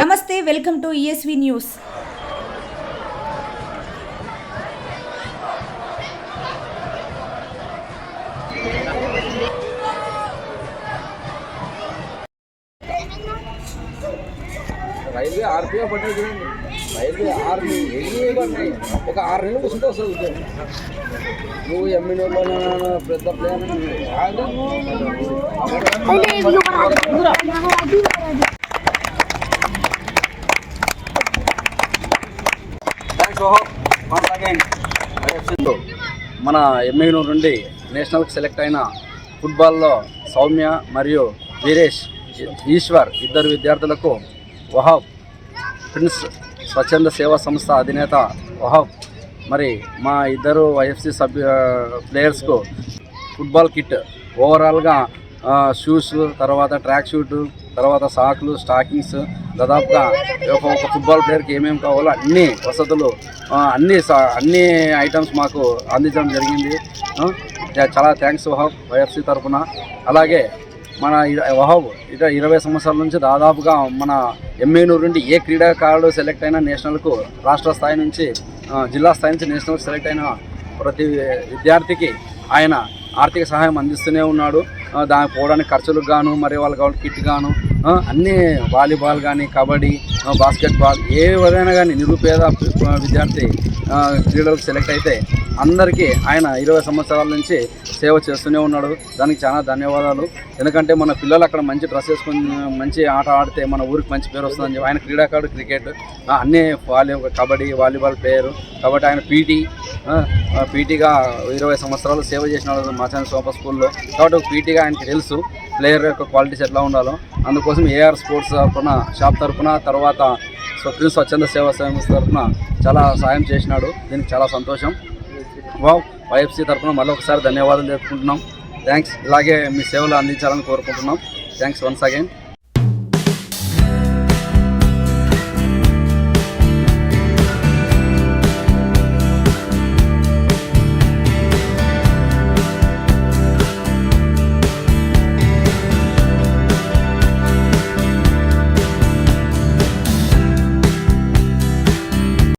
నమస్తే welcome to ESV news railway RPO పట్టేది చూడండి రైల్వే ఆరు ఒక ఆరు నెలలు వస్తుంది ఉద్యోగం. నువ్వు ఎమ్మెల్యేలో పెద్ద ప్లేయర్ మన ఎమ్మెల్యే నుండి నేషనల్కి సెలెక్ట్ అయిన ఫుట్బాల్లో సౌమ్య మరియు వీరేష్ ఈశ్వర్ ఇద్దరు విద్యార్థులకు వహాబ్ ప్రిన్స్ స్వచ్ఛంద సేవా సంస్థ అధినేత. వహాబ్ మరి మా ఇద్దరు వైఎఫ్సి సభ్య ప్లేయర్స్కు ఫుట్బాల్ కిట్. ఓవరాల్గా షూస్ తర్వాత ట్రాక్ షూట్ తర్వాత సాకులు స్టాకింగ్స్ దాదాపుగా ఒక ఒక ఫుట్బాల్ ప్లేయర్కి ఏమేమి కావాలో అన్ని వసతులు అన్ని అన్ని ఐటమ్స్ మాకు అందించడం జరిగింది. చాలా థ్యాంక్స్ వహాబ్ వైఎఫ్సి తరఫున. అలాగే మన ఇర- వహాబ్ ఇక ఇరవై సంవత్సరాల నుంచి దాదాపుగా మన ఎమ్మెనూరు నుండి ఏ క్రీడాకారుడు సెలెక్ట్ అయినా నేషనల్కు రాష్ట్ర స్థాయి నుంచి జిల్లా స్థాయి నుంచి నేషనల్ సెలెక్ట్ అయిన ప్రతి విద్యార్థికి ఆయన ఆర్థిక సహాయం అందిస్తూనే ఉన్నాడు. దానికి పోవడానికి ఖర్చులకు గాను మరి వాళ్ళకి కావాలి కిట్ గాను అన్నీ వాలీబాల్ కానీ కబడ్డీ బాస్కెట్బాల్ బాస్కెట్బాల్ విధంగా కానీ నిరుపేద విద్యార్థి క్రీడలకు సెలెక్ట్ అయితే అందరికీ ఆయన ఇరవై సంవత్సరాల నుంచి సేవ చేస్తూనే ఉన్నాడు. దానికి చాలా ధన్యవాదాలు. ఎందుకంటే మన పిల్లలు అక్కడ మంచి డ్రెస్ వేసుకొని మంచి ఆట ఆడితే మన ఊరికి మంచి పేరు వస్తుందని చెప్పి ఆయన క్రీడాకారుడు క్రికెట్. అన్నీ వాలీ కబడ్డీ వాలీబాల్ ప్లేయరు. కాబట్టి ఆయన పీటీ పీటీగా ఇరవై సంవత్సరాలు సేవ చేసినాడు మాచాని సోప స్కూల్లో. కాబట్టి పీటీగా ఆయనకి తెలుసు ప్లేయర్ యొక్క క్వాలిటీస్ ఎట్లా ఉండాలో. అందుకోసం ఏఆర్ స్పోర్ట్స్ తరఫున షాప్ తరఫున తర్వాత స్వచ్ఛంద సేవా సంస్థ తరఫున చాలా సాయం చేసినాడు. దీనికి చాలా సంతోషం. వావ్ వైఎఫ్సీ తరఫున మళ్ళీ ఒకసారి ధన్యవాదాలు చెప్పుకుంటున్నాం థ్యాంక్స్ ఇలాగే మీ సేవలు అందించాలని కోరుకుంటున్నాం. Thanks once again